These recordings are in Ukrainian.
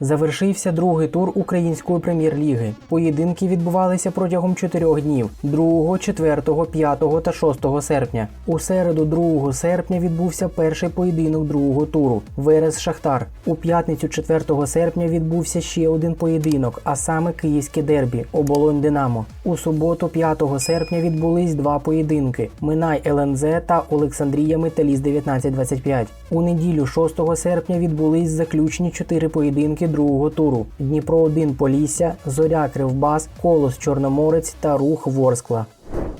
Завершився другий тур української прем'єр-ліги. Поєдинки відбувалися протягом чотирьох днів: 2, 4, 5 та 6 серпня. У середу, 2 серпня, відбувся перший поєдинок другого туру Верес Шахтар. У п'ятницю, 4 серпня, відбувся ще один поєдинок, а саме київське дербі Оболонь Динамо. У суботу, 5 серпня, відбулись два поєдинки: Минай ЛНЗ та Олександрія Металіст 1925. У неділю, 6 серпня, відбулись заключні чотири поєдинки другого туру: Дніпро 1 Полісся, Зоря Кривбас, Колос Чорноморець та Рух Ворскла.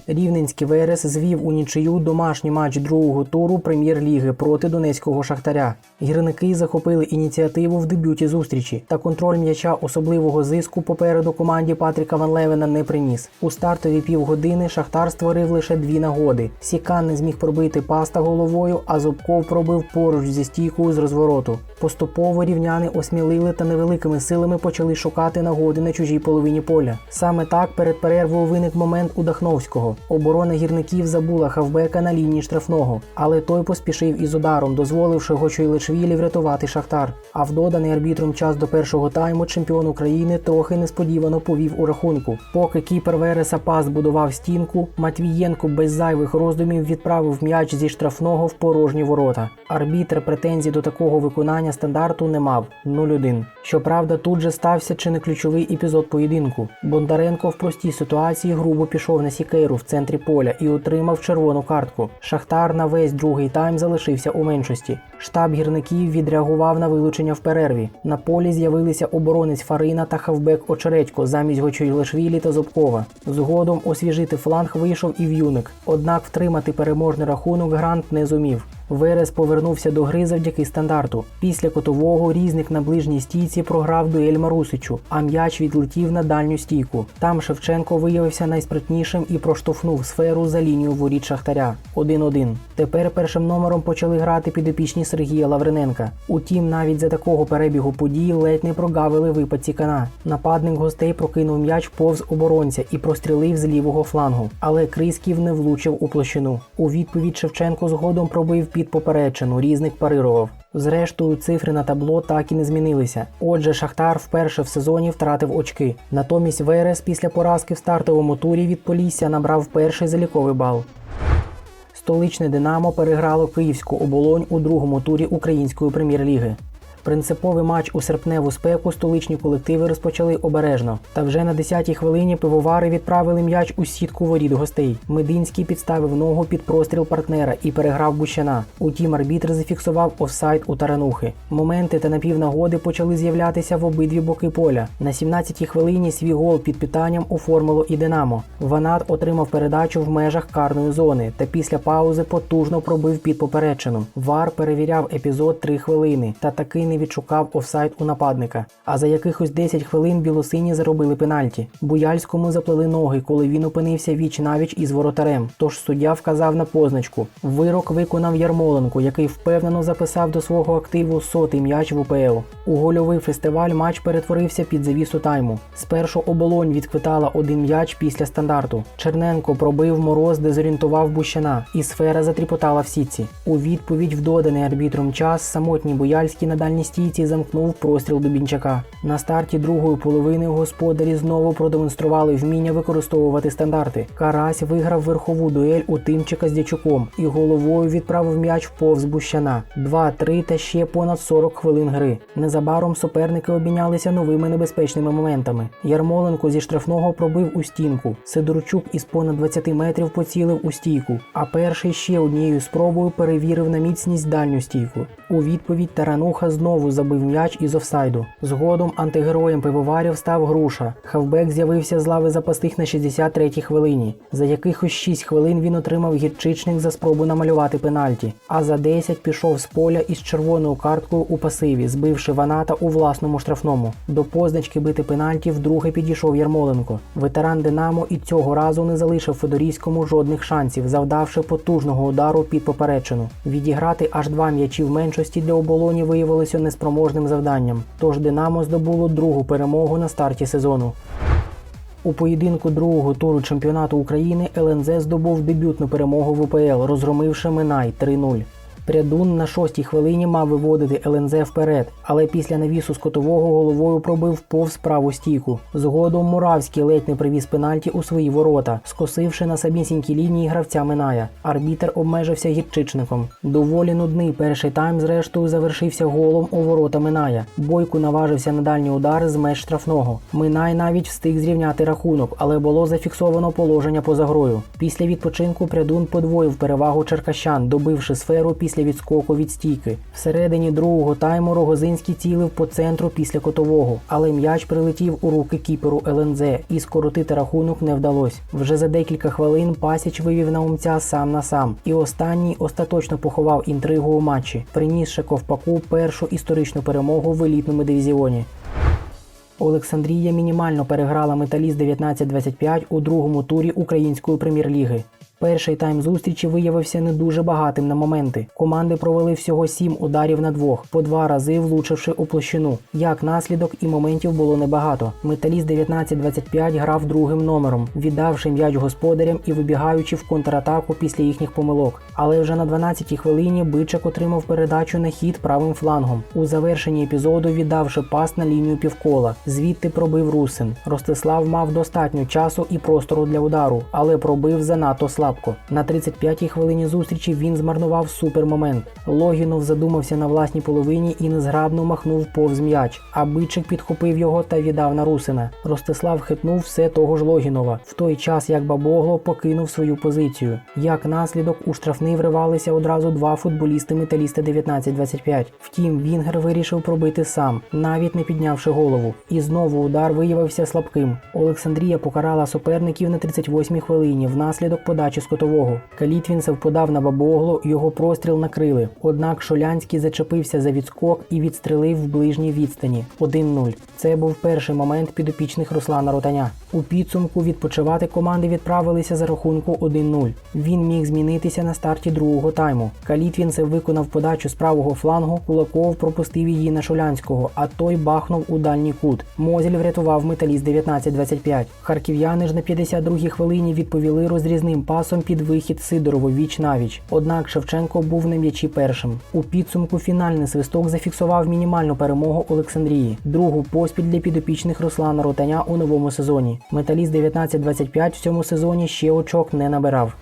Рівненський Верес звів у нічию домашній матч другого туру прем'єр-ліги проти донецького шахтаря. Гірники захопили ініціативу в дебюті зустрічі, та контроль м'яча особливого зиску попереду команді Патріка Ван Левена не приніс. У стартові півгодини Шахтар створив лише дві нагоди. Сікан не зміг пробити паста головою, а Зубков пробив поруч зі стійкою з розвороту. Поступово рівняни осмілили та невеликими силами почали шукати нагоди на чужій половині поля. Саме так перед перервою виник момент у Дахновського. Оборона гірників забула хавбека на лінії штрафного, але той поспішив із ударом, дозволивши Гочуйлешвілі врятувати Шахтар. А в доданий арбітром час до першого тайму чемпіон України трохи несподівано повів у рахунку. Поки кіпер Вереса Пас будував стінку, Матвієнко без зайвих роздумів відправив м'яч зі штрафного в порожні ворота. Арбітр претензій до такого виконання стандарту не мав 0-1. Щоправда, тут же стався чи не ключовий епізод поєдинку. Бондаренко в простій ситуації грубо пішов на сікейру в центрі поля і отримав червону картку. Шахтар на весь другий тайм залишився у меншості. Штаб гірників відреагував на вилучення в перерві. На полі з'явилися оборонець Фарина та хавбек Очередько замість Гочуйлешвілі та Зубкова. Згодом освіжити фланг вийшов і в'юник. Однак втримати переможний рахунок Грант не зумів. Верес повернувся до гри завдяки стандарту. Після котового різник на ближній стійці програв дуель Марусичу, а м'яч відлетів на дальню стійку. Там Шевченко виявився найспритнішим і проштовхнув сферу за лінію воріт Шахтаря 1-1. Тепер першим номером почали грати підопічні Сергія Лавриненка. Утім, навіть за такого перебігу подій ледь не прогавили випад Цікана. Нападник гостей прокинув м'яч повз оборонця і прострілив з лівого флангу. Але Крисків не влучив у площину. У відповідь Шевченко згодом пробив під поперечину, різник парирував. Зрештою, цифри на табло так і не змінилися. Отже, Шахтар вперше в сезоні втратив очки. Натомість Верес після поразки в стартовому турі від Полісся набрав перший заліковий бал. Столичне Динамо переграло київську оболонь у другому турі української прем'єр-ліги. Принциповий матч у серпневу спеку столичні колективи розпочали обережно. Та вже на 10-й хвилині пивовари відправили м'яч у сітку воріт гостей. Мединський підставив ногу під простріл партнера і переграв Бущана. Утім, арбітр зафіксував офсайд у таранухи. Моменти та напівнагоди почали з'являтися в обидві боки поля. На 17-й хвилині свій гол під питанням оформило і Динамо. Ванат отримав передачу в межах карної зони та після паузи потужно пробив під поперечину. Вар перевіряв епізод 3 хвилини та таки не відшукав офсайд у нападника. А за якихось 10 хвилин білосині заробили пенальті. Буяльському заплели ноги, коли він опинився віч навіч із воротарем. Тож суддя вказав на позначку. Вирок виконав Ярмоленко, який впевнено записав до свого активу сотий м'яч в УПЛ. У гольовий фестиваль матч перетворився під завісу тайму. Спершу оболонь відквитала один м'яч після стандарту. Черненко пробив мороз, дезорієнтував Бущана, і сфера затріпотала в сітці. У відповідь в доданий арбітром час самотній Буяльський на дальній стійці замкнув простріл Дубінчака. На старті другої половини господарі знову продемонстрували вміння використовувати стандарти. Карась виграв верхову дуель у Тимчика з Дячуком і головою відправив м'яч повз Бущана. 2-3 та ще понад 40 хвилин гри. Незабаром суперники обмінялися новими небезпечними моментами. Ярмоленко зі штрафного пробив у стінку. Сидорчук із понад 20 метрів поцілив у стійку, а перший ще однією спробою перевірив на міцність дальню стійку. У відповідь Тарануха знову забив м'яч із офсайду. Згодом антигероєм пивоварів став груша. Хавбек з'явився з лави запасних на 63-й хвилині. За якихось 6 хвилин він отримав гірчичник за спробу намалювати пенальті. А за 10 пішов з поля із червоною карткою у пасиві, збивши Ваната у власному штрафному. До позначки бити пенальті вдруге підійшов Ярмоленко. Ветеран Динамо і цього разу не залишив Федорійському жодних шансів, завдавши потужного удару під поперечину. Відіграти аж два м'ячі в меншості для оболоні виявилося неспроможним завданням. Тож Динамо здобуло другу перемогу на старті сезону. У поєдинку другого туру чемпіонату України ЛНЗ здобув дебютну перемогу в УПЛ, розгромивши Минай 3-0. Прядун на шостій хвилині мав виводити ЛНЗ вперед, але після навісу з котового головою пробив повз праву стійку. Згодом Муравський ледь не привіз пенальті у свої ворота, скосивши на самісінькій лінії гравця Миная. Арбітер обмежився гірчичником. Доволі нудний перший тайм, зрештою, завершився голом у ворота Миная. Бойку наважився на дальній удар з меж штрафного. Минай навіть встиг зрівняти рахунок, але було зафіксовано положення поза грою. Після відпочинку Прядун подвоїв перевагу черкащан, добивши сферу після відскоку від стійки. Всередині другого тайму Рогозинський цілив по центру після котового, але м'яч прилетів у руки кіперу ЛНЗ і скоротити рахунок не вдалося. Вже за декілька хвилин Пасіч вивів наумця сам на сам, і останній остаточно поховав інтригу у матчі, принісши ковпаку першу історичну перемогу в елітному дивізіоні. Олександрія мінімально переграла металіст 19-25 у другому турі української прем'єр-ліги. Перший тайм зустрічі виявився не дуже багатим на моменти. Команди провели всього сім ударів на двох, по два рази влучивши у площину. Як наслідок і моментів було небагато. Металіст 19-25 грав другим номером, віддавши м'яч господарям і вибігаючи в контратаку після їхніх помилок. Але вже на 12-й хвилині Бичак отримав передачу на хід правим флангом. У завершенні епізоду віддавши пас на лінію півкола. Звідти пробив Русин. Ростислав мав достатньо часу і простору для удару, але пробив занадто слабко. На 35-й хвилині зустрічі він змарнував супермомент. Логінов задумався на власній половині і незграбно махнув повз м'яч, а Бичик підхопив його та віддав на Русина. Ростислав хитнув все того ж Логінова, в той час як Бабогло покинув свою позицію. Як наслідок у штрафний вривалися одразу два футболісти металіста 19-25. Втім, Вінгер вирішив пробити сам, навіть не піднявши голову. І знову удар виявився слабким. Олександрія покарала суперників на 38-й хвилині внаслідок подачі з котового. Калітвінцев подав на Бабогло, його простріл накрили. Однак Шолянський зачепився за відскок і відстрелив в ближній відстані 1-0. Це був перший момент підопічних Руслана Ротаня. У підсумку відпочивати команди відправилися за рахунку 1-0. Він міг змінитися на старті другого тайму. Калітвінцев виконав подачу з правого флангу, Кулаков пропустив її на Шолянського, а той бахнув у дальній кут. Мозіль врятував металіст 19-25. Харків'яни ж на 52-й хвилині відповіли розрізним пасом під вихід Сидорову віч навіч. Однак Шевченко був на м'ячі першим. У підсумку фінальний свисток зафіксував мінімальну перемогу Олександрії, другу поспіль для підопічних Руслана Ротаня у новому сезоні. Металіст 19-25 в цьому сезоні ще очок не набирав.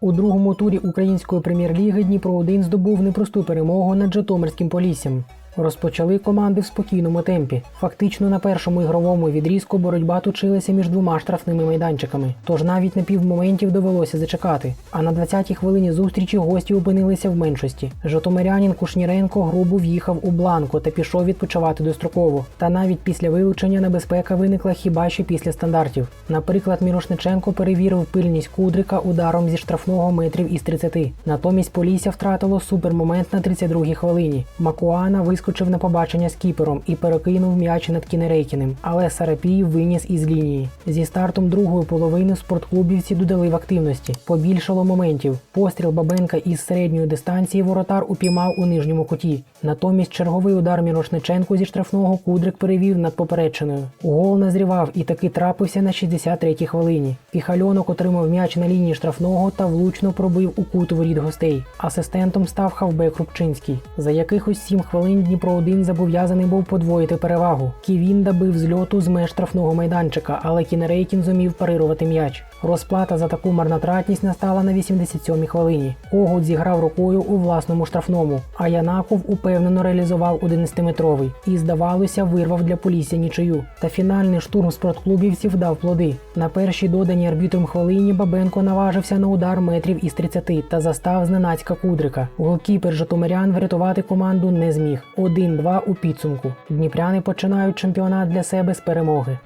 У другому турі української прем'єр-ліги Дніпро 1 здобув непросту перемогу над Житомирським Поліссям. Розпочали команди в спокійному темпі. Фактично на першому ігровому відрізку боротьба точилася між двома штрафними майданчиками, тож навіть на півмоментів довелося зачекати. А на 20-й хвилині зустрічі гості опинилися в меншості. Житомирянин Кушніренко грубо в'їхав у бланко та пішов відпочивати достроково. Та навіть після вилучення небезпека виникла хіба що після стандартів. Наприклад, Мірошниченко перевірив пильність Кудрика ударом зі штрафного метрів із 30. Натомість Полісся втратило супермомент на 32-й хвилині. Макуана вискочив на побачення з кіпером і перекинув м'яч над Кінерейкіним, але Сарапій виніс із лінії. Зі стартом другої половини спортклубівці додали в активності. Побільшало моментів. Постріл Бабенка із середньої дистанції воротар упіймав у нижньому куті. Натомість черговий удар Мірошниченко зі штрафного Кудрик перевів над поперечиною. Гол назрівав і таки трапився на 63-й хвилині. Піхальонок отримав м'яч на лінії штрафного та влучно пробив у кут воріт гостей. Асистентом став хавбек Рубчинський. За якихось 7 хвилин Дніпро 1 зобов'язаний був подвоїти перевагу. Ківін добив зльоту з меж штрафного майданчика, але Кінерейкін зумів парирувати м'яч. Розплата за таку марнотратність настала на 87-й хвилині. Когут зіграв рукою у власному штрафному, а Янаков упевнено реалізував 11-метровий і, здавалося, вирвав для Полісся нічию. Та фінальний штурм спортклубівців дав плоди. На першій доданій арбітром хвилині Бабенко наважився на удар метрів із 30 та застав зненацька Кудрика. Голкіпер Житомирян врятувати команду не зміг. 1-2 у підсумку. Дніпряни починають чемпіонат для себе з перемоги.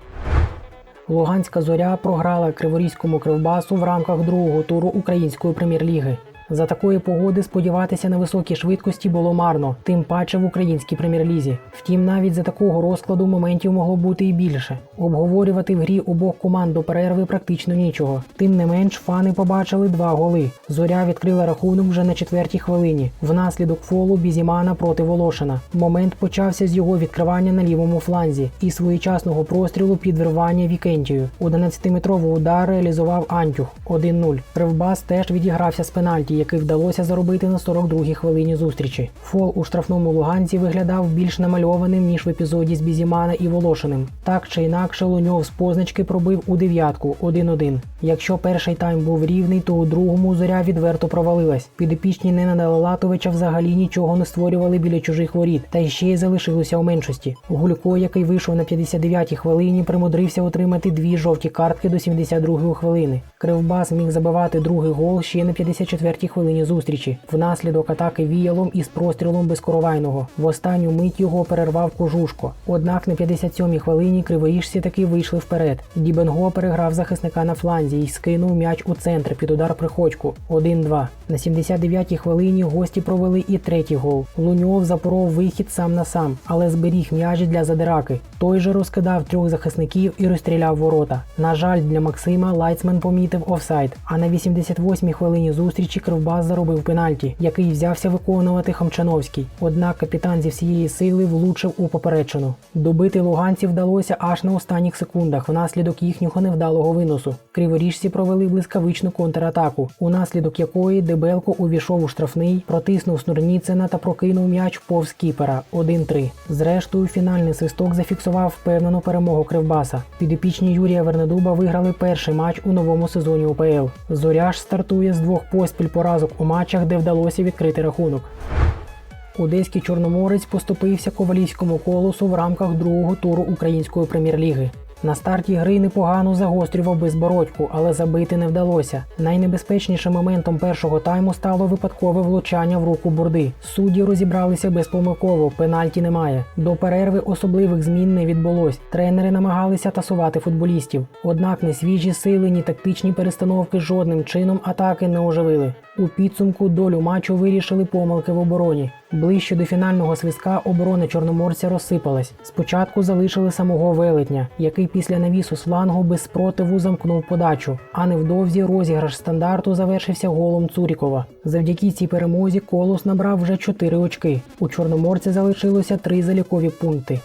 Луганська зоря програла Криворізькому кривбасу в рамках другого туру української прем'єр-ліги. За такої погоди сподіватися на високі швидкості було марно, тим паче в українській прем'єр-лізі. Втім, навіть за такого розкладу моментів могло бути і більше. Обговорювати в грі обох команд до перерви практично нічого. Тим не менш, фани побачили два голи. Зоря відкрила рахунок вже на четвертій хвилині. Внаслідок фолу Бізімана проти Волошина. Момент почався з його відкривання на лівому фланзі і своєчасного прострілу під вирвання Вікентію. 11-метровий удар реалізував Антюх 1-0. Кривбас теж відігрався з пенальті який вдалося заробити на 42-й хвилині зустрічі. Фол у штрафному луганці виглядав більш намальованим ніж в епізоді з Бізімана і Волошиним. Так чи інакше, Луньов з позначки пробив у дев'ятку 1-1. Якщо перший тайм був рівний, то у другому зоря відверто провалилась. Підопічні Нена Лалатовича взагалі нічого не створювали біля чужих воріт, та ще й залишилося у меншості. Гулько, який вийшов на 59-й хвилині, примудрився отримати дві жовті картки до 72-ї хвилини. Кривбас міг забивати другий гол ще на 54-й хвилині зустрічі. Внаслідок атаки віялом із прострілом безкоровайного. В останню мить його перервав кожушко. Однак на 57-й хвилині криворіжці таки вийшли вперед. Дібенго переграв захисника на фланзі і скинув м'яч у центр під удар приходьку 1-2. На 79-й хвилині гості провели і третій гол. Луньов запоров вихід сам на сам, але зберіг м'яч для задираки. Той же розкидав трьох захисників і розстріляв ворота. На жаль, для Максима Лайцмен помітив офсайд. А на 88-й хвилині зустрічі Кривбас заробив пенальті, який взявся виконувати Хамчановський. Однак капітан зі всієї сили влучив у поперечину. Добити луганців вдалося аж на останніх секундах внаслідок їхнього невдалого виносу. Криворіжці провели блискавичну контратаку, унаслідок якої Дебелко увійшов у штрафний, протиснув Снурніцина та прокинув м'яч повз кіпера 1-3. Зрештою, фінальний свисток зафіксував впевнену перемогу Кривбаса. Підопічні Юрія Вернедуба виграли перший матч у новому сезоні УПЛ. Зоря ж стартує з двох поспіль поразок у матчах, де вдалося відкрити рахунок. Одеський Чорноморець поступився ковалівському колосу в рамках другого туру української прем'єр-ліги. На старті гри непогано загострював безбородьку, але забити не вдалося. Найнебезпечнішим моментом першого тайму стало випадкове влучання в руку бурди. Судді розібралися безпомилково, пенальті немає. До перерви особливих змін не відбулось. Тренери намагалися тасувати футболістів. Однак ні свіжі сили, ні тактичні перестановки жодним чином атаки не оживили. У підсумку долю матчу вирішили помилки в обороні. Ближче до фінального свистка оборона чорноморця розсипалась. Спочатку залишили самого велетня, який після навісу з флангу без спротиву замкнув подачу. А невдовзі розіграш стандарту завершився голом Цурікова. Завдяки цій перемозі колос набрав вже 4 очки. У чорноморця залишилося 3 залікові пункти.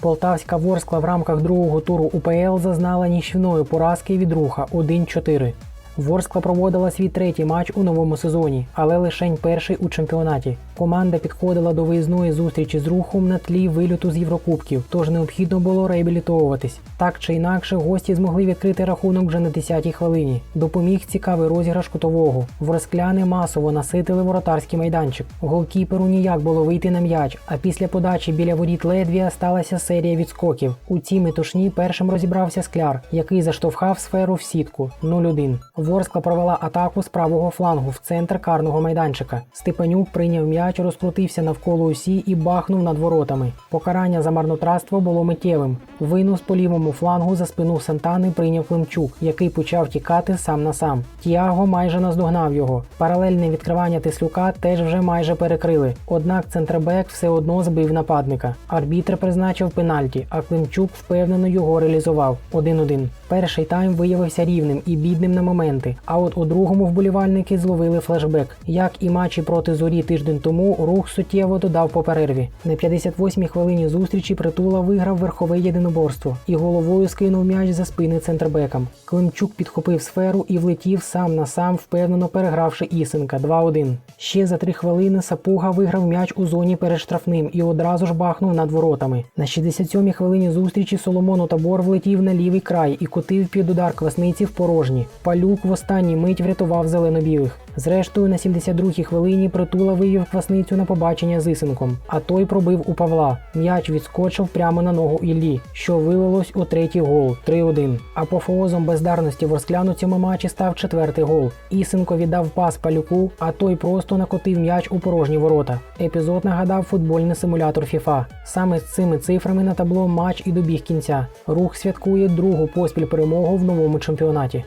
Полтавська Ворскла в рамках другого туру УПЛ зазнала нічівної поразки від руха 1-4. Ворскла проводила свій третій матч у новому сезоні, але лишень перший у чемпіонаті. Команда підходила до виїзної зустрічі з рухом на тлі вильоту з Єврокубків, тож необхідно було реабілітовуватись. Так чи інакше, гості змогли відкрити рахунок вже на 10-й хвилині. Допоміг цікавий розіграш кутового. Ворскляни масово наситили воротарський майданчик. Голкіперу ніяк було вийти на м'яч, а після подачі біля воріт Ледвія сталася серія відскоків. У цій метушні першим розібрався скляр, який заштовхав сферу в сітку 0-1. Ворскла провела атаку з правого флангу в центр карного майданчика. Степанюк прийняв м'яч, розкрутився навколо усі і бахнув над воротами. Покарання за марнотратство було миттєвим. Винус по лівому флангу за спину Сантани прийняв Климчук, який почав тікати сам на сам. Тіаго майже наздогнав його. Паралельне відкривання Тислюка теж вже майже перекрили. Однак центрбек все одно збив нападника. Арбітр призначив пенальті, а Климчук впевнено його реалізував 1-1. Перший тайм виявився рівним і бідним на моменти. А от у другому вболівальники зловили флешбек. Як і матчі проти зорі тиждень тому, рух суттєво додав по перерві. На 58-й хвилині зустрічі притула виграв верхове єдиноборство і головою скинув м'яч за спини центрбекам. Климчук підхопив сферу і влетів сам на сам, впевнено перегравши Ісенка 2-1. Ще за три хвилини Сапуга виграв м'яч у зоні перед штрафним і одразу ж бахнув над воротами. На 67-й хвилині зустрічі Соломону Табор влетів на лівий край і котив під удар квасниці в порожні. Палюк в останній мить врятував зелено-білих. Зрештою, на 72-й хвилині притула вивів квасницю на побачення з Ісенком, а той пробив у Павла. М'яч відскочив прямо на ногу Іллі, що вилилось у третій гол 3-1. Апофеозом бездарності ворсклян у цьому матчі став четвертий гол. Ісенко віддав пас палюку, а той просто накотив м'яч у порожні ворота. Епізод нагадав футбольний симулятор FIFA. Саме з цими цифрами на табло матч і добіг кінця. Рух святкує другу поспіль перемогу в новому чемпіонаті.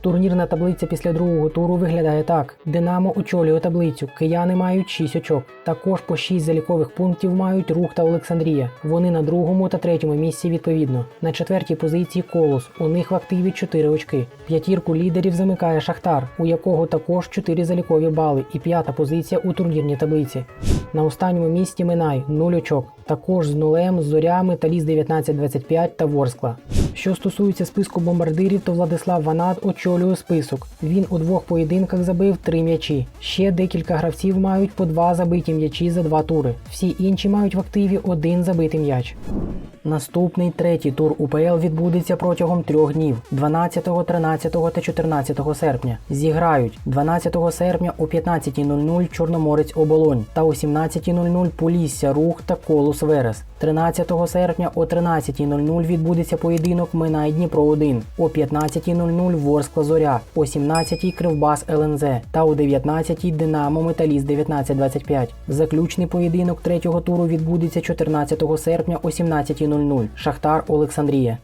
Турнірна таблиця після другого туру виглядає так: Динамо очолює таблицю, кияни мають 6 очок. Також по 6 залікових пунктів мають рух та Олександрія. Вони на другому та третьому місці відповідно. На четвертій позиції Колос. У них в активі 4 очки. П'ятірку лідерів замикає Шахтар, у якого також 4 залікові бали, і п'ята позиція у турнірній таблиці. На останньому місці Минай 0 очок. Також з нулем, з зорями, Таліс 1925 та Ворскла. Що стосується списку бомбардирів, то Владислав Ванат очолює список. Він у двох поєдинках забив три м'ячі. Ще декілька гравців мають по два забиті м'ячі за два тури. Всі інші мають в активі один забитий м'яч. Наступний третій тур УПЛ відбудеться протягом трьох днів 12, 13 та 14 серпня. Зіграють 12 серпня о 15.00 Чорноморець Оболонь та о 17.00 Полісся Рух та Колос Верес. 13 серпня о 13.00 відбудеться поєдинок Минай Дніпро 1, о 15.00 Ворскла Зоря, о 17.00 Кривбас ЛНЗ та о 19.00 Динамо Металіст 1925. Заключний поєдинок третього туру відбудеться 14 серпня о 17.00 Шахтар Олександрія.